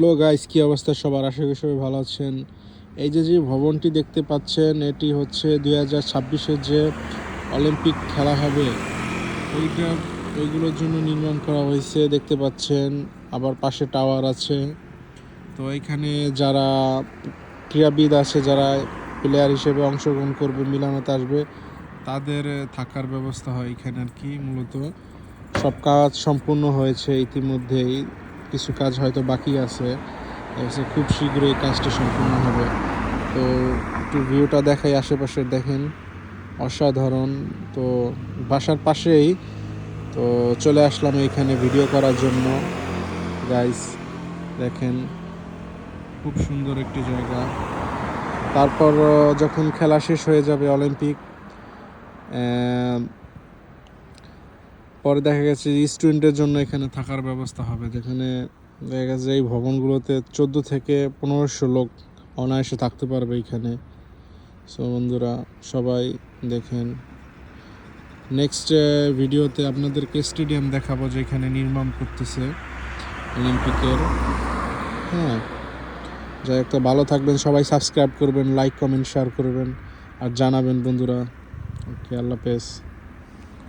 Hello guys, কি অবস্থা সবার? আশা করি সবাই ভালো আছেন। এই যে যে ভবনটি দেখতে পাচ্ছেন, এটি হচ্ছে দুই হাজার ছাব্বিশের যে অলিম্পিক খেলা হবে। ওইটা ওইগুলোর জন্য নির্মাণ করা হয়েছে, দেখতে পাচ্ছেন। আবার পাশে টাওয়ার আছে। তো এখানে যারা ক্রীড়াবিদ আছে, যারা প্লেয়ার হিসেবে অংশগ্রহণ করবে মিলানোতে আসবে, তাদের থাকার ব্যবস্থা হয় এখানে আর কি, মূলত। সব কাজ সম্পূর্ণ হয়েছে ইতিমধ্যেই। কিছু কাজ হয়তো বাকি আছে। খুব শীঘ্রই কাজটি সম্পূর্ণ হবে। তো একটু ভিউটা দেখাই আশেপাশে, দেখেন। অসাধারণ। তো বাসার পাশেই। তো চলে আসলাম এখানে ভিডিও করার জন্য। গাইস দেখেন। খুব সুন্দর একটি জায়গা। তারপর যখন খেলা শেষ হয়ে যাবে অলিম্পিক পরে দেখা গেছে স্টুডেন্টের জন্য এখানে থাকার ব্যবস্থা হবে, যেখানে দেখা গেছে এই ভবনগুলোতে চোদ্দ থেকে পনেরোশো লোক অনায়াসে থাকতে পারবে এখানে। সো বন্ধুরা, সবাই দেখেন। নেক্সট ভিডিওতে আপনাদেরকে স্টেডিয়াম দেখাবো যেখানে নির্মাণ করতেছে অলিম্পিকের হ্যাঁ যাই একটা ভালো থাকবেন সবাই সাবস্ক্রাইব করবেন লাইক কমেন্ট শেয়ার করবেন, আর জানাবেন, বন্ধুরা। ওকে আল্লাহ হাফেজ।